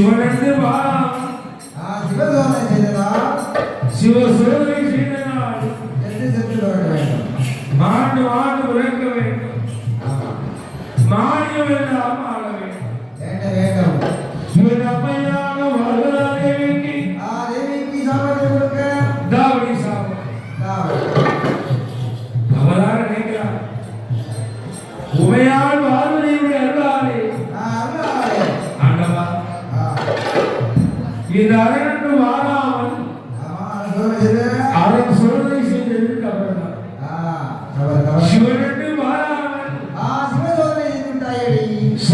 சுழந்து வா.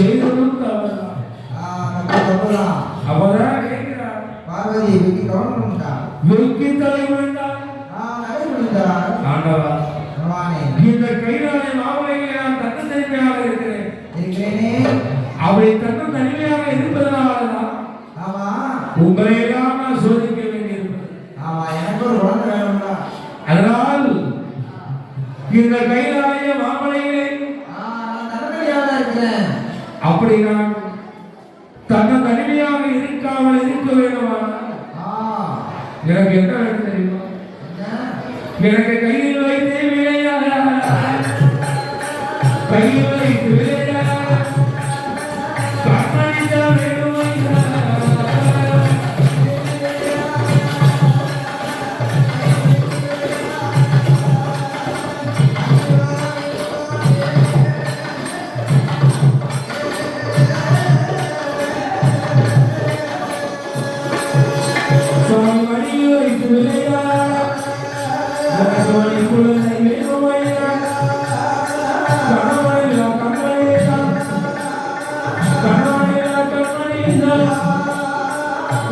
செய்ததும் தவறுதான் அவதான் கேட்கிறார் பார்வதி வெக்கி கவனம் உண்டா வெக்கி தலை வேண்டா ஆண்டவா இந்த கைராலை மாவளையை நான் தக்க தனிமையாக இருக்கிறேன். அவரை தக்க தனிமையாக இருப்பதனாலதான் உங்களை எல்லாம் ஆமா எனக்கு ஒரு குழந்தை வேணும்டா. அதனால் இந்த கைராலைய மாவளையிலே நான் தனிமையாக இருக்கிறேன். அப்படி நான் தன்னை தனிமையாக இருக்காமல் இருக்க வேண்டுமா? எனக்கு என்ன வேண்டும் தெரியுமா? எனக்கு கையில் வைத்து விளையாட கையில் வைத்து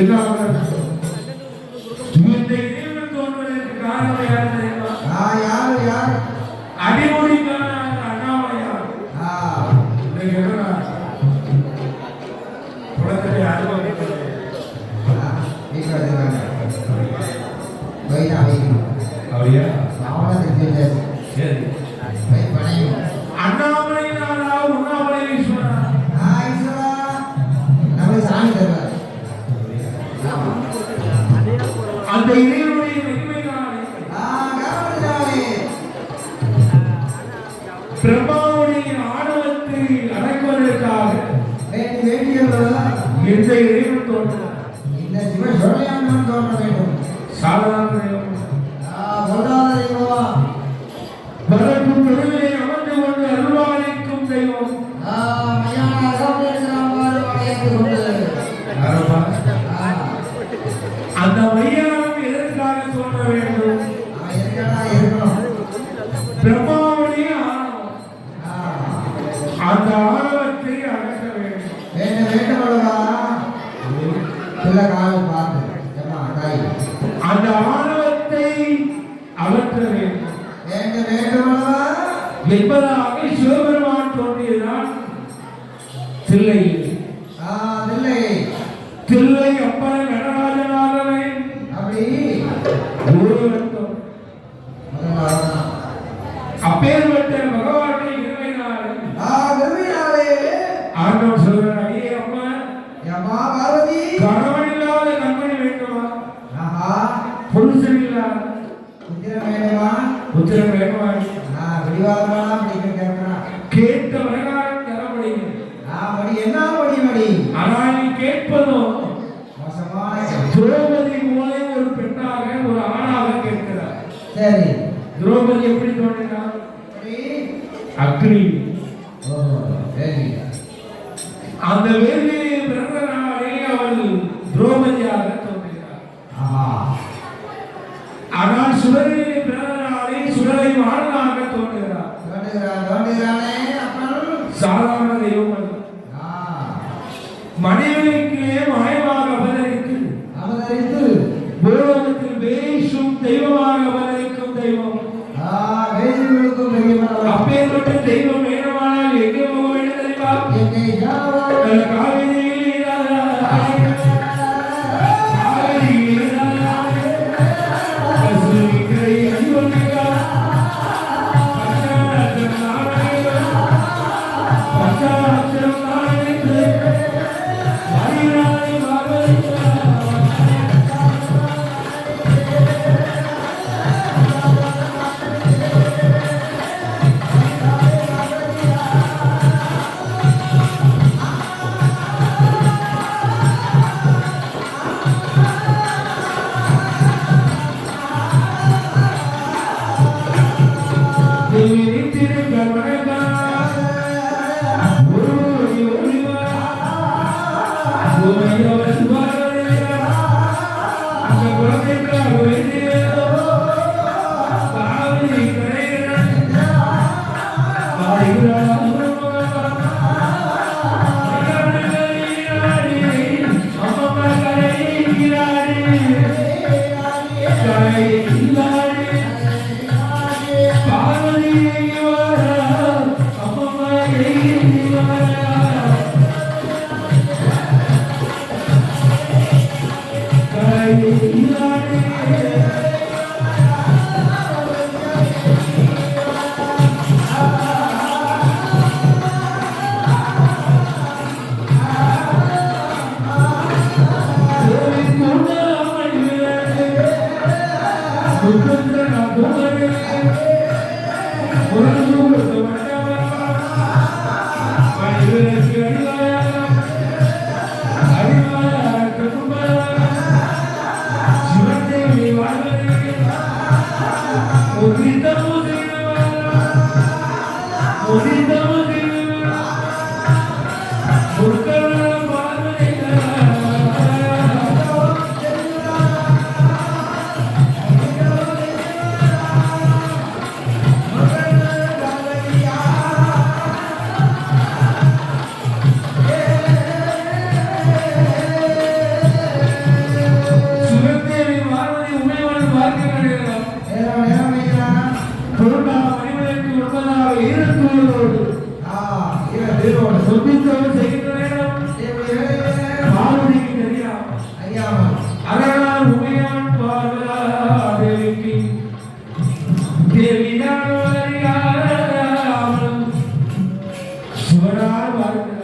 Jeder literally என்பதாக சிவபெருமான் தோன்றியதான் பிள்ளையில் அந்த வேள்வி பிறந்த நாளே அவள் திரௌபதியாக Linda छोड़ा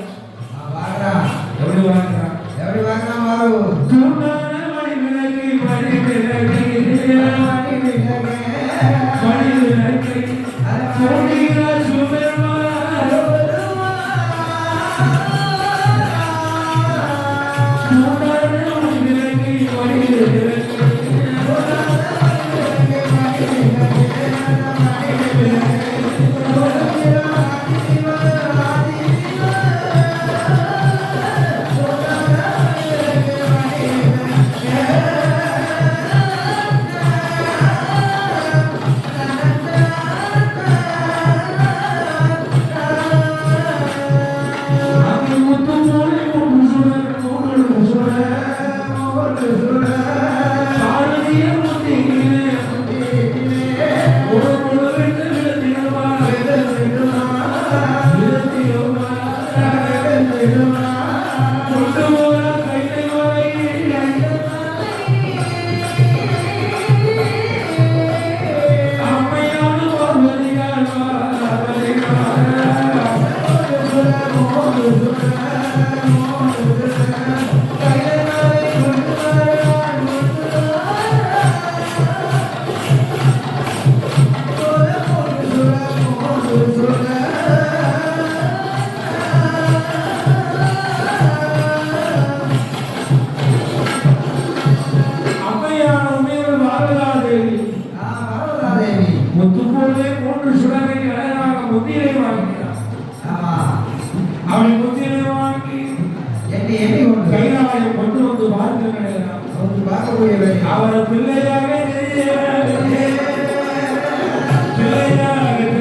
அவர் பிள்ளையாக தெரியவில்லை பிள்ளையாக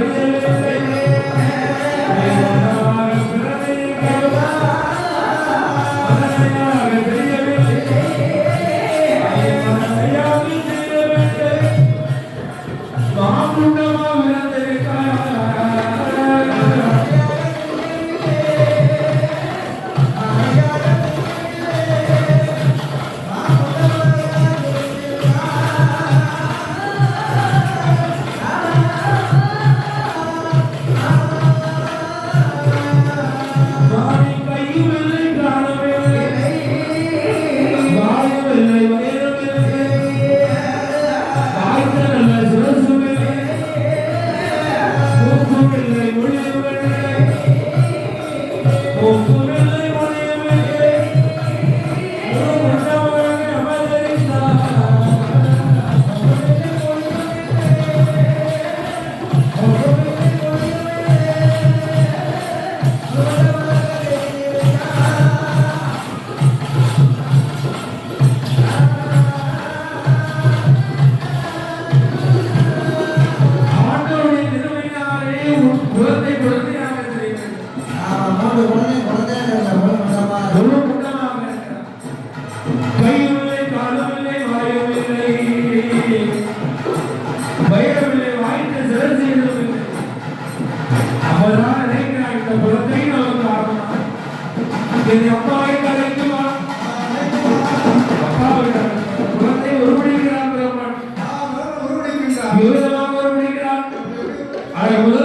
விரோதமாக உருவடிக்கிறார். அதை முதல்